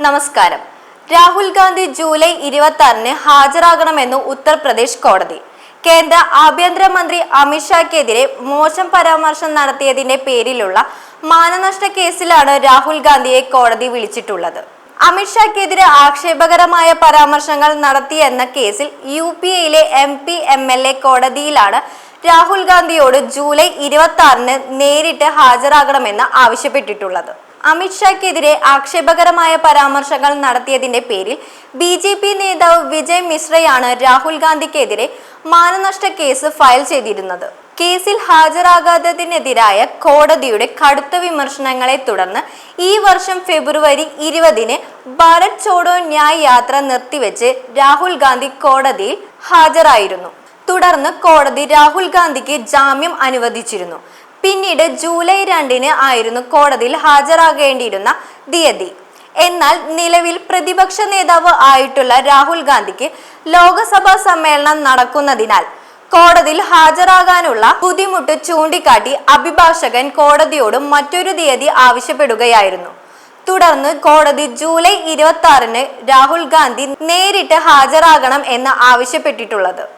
നമസ്കാരം. രാഹുൽ ഗാന്ധി ജൂലൈ ഇരുപത്തി ആറിന് ഹാജരാകണമെന്ന് ഉത്തർപ്രദേശ് കോടതി. കേന്ദ്ര ആഭ്യന്തരമന്ത്രി അമിത്ഷാക്കെതിരെ മോശം പരാമർശം നടത്തിയതിന്റെ പേരിലുള്ള മാനനഷ്ട കേസിലാണ് രാഹുൽ ഗാന്ധിയെ കോടതി വിളിച്ചിട്ടുള്ളത്. അമിത്ഷാക്കെതിരെ ആക്ഷേപകരമായ പരാമർശങ്ങൾ നടത്തിയെന്ന കേസിൽ യു പി എയിലെ M P M L A കോടതിയിലാണ് രാഹുൽ ഗാന്ധിയോട് ജൂലൈ ഇരുപത്തി ആറിന് നേരിട്ട് ഹാജരാകണമെന്ന് ആവശ്യപ്പെട്ടിട്ടുള്ളത്. അമിത്ഷാക്കെതിരെ ആക്ഷേപകരമായ പരാമർശങ്ങൾ നടത്തിയതിന്റെ പേരിൽ ബി ജെ പി നേതാവ് വിജയ് മിശ്രയാണ് രാഹുൽ ഗാന്ധിക്കെതിരെ മാനനഷ്ട കേസ് ഫയൽ ചെയ്തിരുന്നത്. കേസിൽ ഹാജരാകാത്തതിനെതിരായ കോടതിയുടെ കടുത്ത വിമർശനങ്ങളെ തുടർന്ന് ഈ വർഷം ഫെബ്രുവരി ഇരുപതിന് ഭാരത് ചോഡോ ന്യായ് യാത്ര നിർത്തിവെച്ച് രാഹുൽ ഗാന്ധി കോടതിയിൽ ഹാജരായിരുന്നു. തുടർന്ന് കോടതി രാഹുൽ ഗാന്ധിക്ക് ജാമ്യം അനുവദിച്ചിരുന്നു. പിന്നീട് ജൂലൈ രണ്ടിന് ആയിരുന്നു കോടതിയിൽ ഹാജരാകേണ്ടിയിരുന്ന തീയതി. എന്നാൽ നിലവിൽ പ്രതിപക്ഷ നേതാവ് ആയിട്ടുള്ള രാഹുൽ ഗാന്ധിക്ക് ലോകസഭാ സമ്മേളനം നടക്കുന്നതിനാൽ കോടതിയിൽ ഹാജരാകാനുള്ള ബുദ്ധിമുട്ട് ചൂണ്ടിക്കാട്ടി അഭിഭാഷകൻ കോടതിയോട് മറ്റൊരു തീയതി ആവശ്യപ്പെടുകയായിരുന്നു. തുടർന്ന് കോടതി ജൂലൈ ഇരുപത്തി ആറിന് രാഹുൽ ഗാന്ധി നേരിട്ട് ഹാജരാകണം എന്ന് ആവശ്യപ്പെട്ടിട്ടുള്ളത്.